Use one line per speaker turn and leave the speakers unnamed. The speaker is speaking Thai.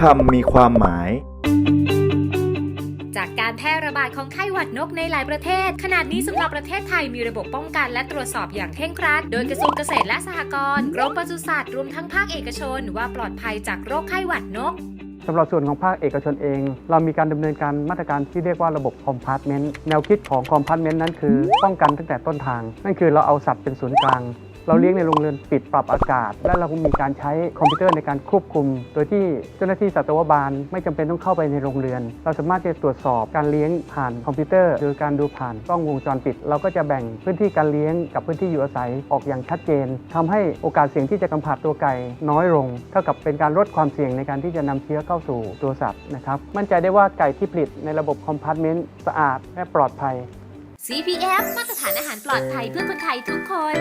คำมีความหมาย
จากการแพร่ระบาดของไข้หวัดนกในหลายประเทศ ขนาดนี้สำหรับประเทศไทยมีระบบป้องกันและตรวจสอบอย่างเคร่งครัด โดยกระทรวงเกษตรและสหกรณ์กรมปศุสัตว์รวมทั้งภาคเอกชน ว่าปลอดภัยจากโรคไข้หวัดนก
สำหรับส่วนของภาคเอกชนเอง เรามีการดำเนินการมาตรการที่เรียกว่าระบบคอมพาร์ตเมนต์แนวคิดของคอมพาร์ตเมนต์นั้นคือป้องกันตั้งแต่ต้นทาง นั่นคือเราเอาสัตว์เป็นศูนย์กลาง เราเลี้ยงในโรงเรือนปิดปรับอากาศ และเราก็มีการใช้คอมพิวเตอร์ในการควบคุม โดยที่เจ้าหน้าที่สัตวบาลไม่จำเป็นต้องเข้าไปในโรงเรือน เราสามารถจะตรวจสอบการเลี้ยงผ่านคอมพิวเตอร์โดยการดูผ่านกล้องวงจรปิด เราก็จะแบ่งพื้นที่การเลี้ยงกับพื้นที่อยู่อาศัยออกอย่างชัดเจนทำให้โอกาสเสี่ยงที่จะกำผัดตัวไก่น้อยลง เท่ากับเป็นการลดความเสี่ยงในการที่จะนำเชื้อเข้าสู่ตัวสัตว์นะครับมั่นใจได้ว่าไก่ที่ผลิตในระบบคอมพาร์ตเมนต์สะอาดและปลอดภัย
CPF มาตรฐานอาหารปลอดภัยเพื่อคนไทยทุกคน